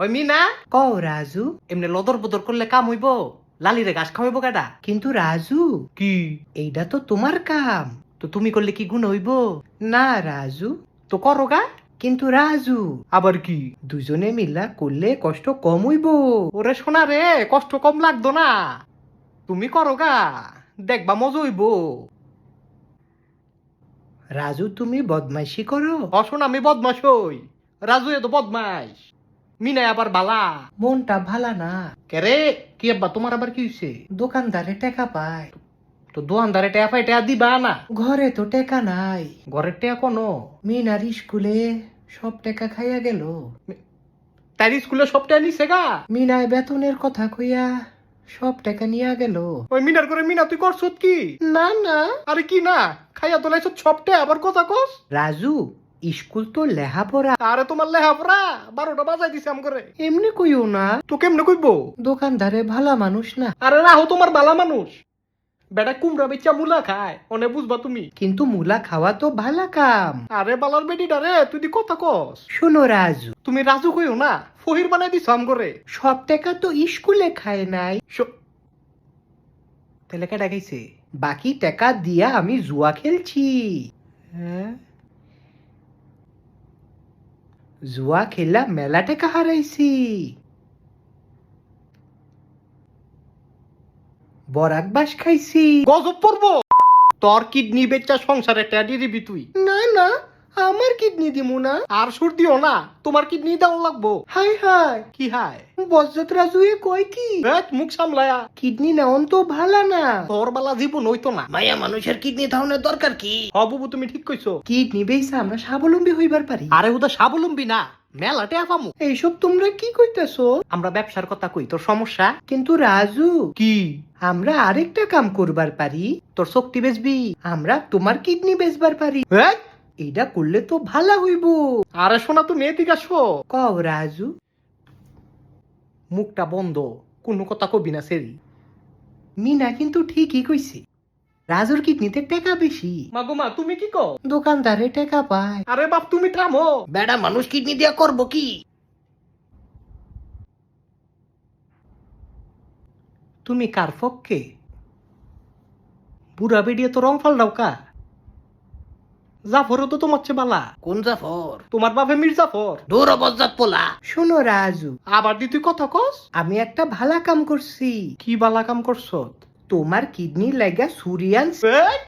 ওই মিনা কও রাজু এমনি লদর বদর করলে কাম হইব লালিরে ঘাস খাওয়াইব কেডা কিন্তু রাজু কি এইটা তো তোমার কাম তো তুমি করলে কি গুণ হইব না রাজু তো করো গা কিন্তু রাজু আবার কি দুজনে মিলা করলে কষ্ট কম হইব ওরে শোনা রে কষ্ট কম লাগতো না তুমি করো গা দেখবা মজা হইব রাজু তুমি বদমাইশি করো অশোন আমি বদমাস হই রাজু এ তো বদমাস আবার বালা। মনটা ভালা না। কেরে? কি আব্বা তোমার আবার কি হইছে? দোকানদারে টাকা পায়। তো দোয়ানদারে টেয়া পাই টেয়া দিবা না? ঘরে তো টাকা নাই। ঘরের টেয়া কোনো? মিনার স্কুলে সব টাকা খাইয়া গেল। তাই স্কুলে সব টেয়া নিছে গা? মিনায় বেতনের কথা কইয়া সব টাকা নিয়া গেল। ওই মিনার করে মিনা তুই করছত কি? না না। আরে কি না? খাইয়া তোলাইছ সব টেয়া আবার কথা কস? রাজু স্কুল তো লেহাপড়া আরে তোমার লেহাপড়া বারোটা বাজাই দিছে করে। এমনি কইও না। তো কেমনে কইব? দোকানদারে ভালা মানুষ না। আরে রাহো তোমার বালা মানুষ। বেটা কুমড়া বেচা মুলা খায়। অনে বুঝবা তুমি। কিন্তু মুলা খাওয়া তো ভালা কাম। আরে বালার বেটিটা রে তুই কথা কস। শোনো রাজু। তুমি রাজু কইও না? ফহির বানাই দিছ আম করে। সব টাকা তো স্কুলে খায় নাই। তাহলে কেটা খাইছে? বাকি টাকা দিয়া আমি জুয়া খেলছি। হ্যাঁ? জুয়া খেলা মেলা টাকা হারাইছি বরাক বাস খাইছি। গজব পড়ব? তোর কিডনি বেচা সংসারে টেডি দিবি তুই। না না। আমার কিডনি দিমু না? আর সুর দিও না তোমার কিডনি দাও লাগবো। হাই হাই কি এ কয় কি? মুখ সামলায়া। কিডনি নেওন তো ভালা না। তোর বালা জীবন হইতো না। মায়া মানুষের কিডনি ধারণের দরকার কি? বুবু তুমি ঠিক কইছো। কিডনি বেইসা আমরা স্বাবলম্বী হইবার পারি। আরে ওটা স্বাবলম্বী না। মেলাটে আপামু। এইসব তোমরা কি কইতাছো? আমরা ব্যবসার কথা কই তোর সমস্যা? কিন্তু রাজু। কি? আমরা আরেকটা কাম করবার পারি। তোর শক্তি বেচবি। আমরা তোমার কিডনি বেচবার পারি। হ্যাঁ এইটা করলে তো ভালো হইব। আরে শোনা তুমি এদিকে আসো। কও রাজু। মুখটা বন্ধ কোনো কথা কবি না সেরি। মিনা কিন্তু ঠিকই কইছে। রাজুর কিডনিতে টাকা বেশি। মাগো মা তুমি কি কও? দোকানদারে টাকা পায়। আরে বাপ তুমি থামো। বেড়া মানুষ কিডনি দিয়া করব কি? তুমি কার পক্ষে? বুড়া বেরিয়ে তো রং ফাল্টাও কা জাফরও তো তোমার চেয়ে বালা। কোন জাফর? তোমার বাপে মির জাফর। দূর অবজাত পোলা। শোনো রাজু আবার দি তুই কথা কস? আমি একটা ভালা কাম করছি। কি বালা কাম করছ? তোমার কিডনি লাগা সুরিয়ান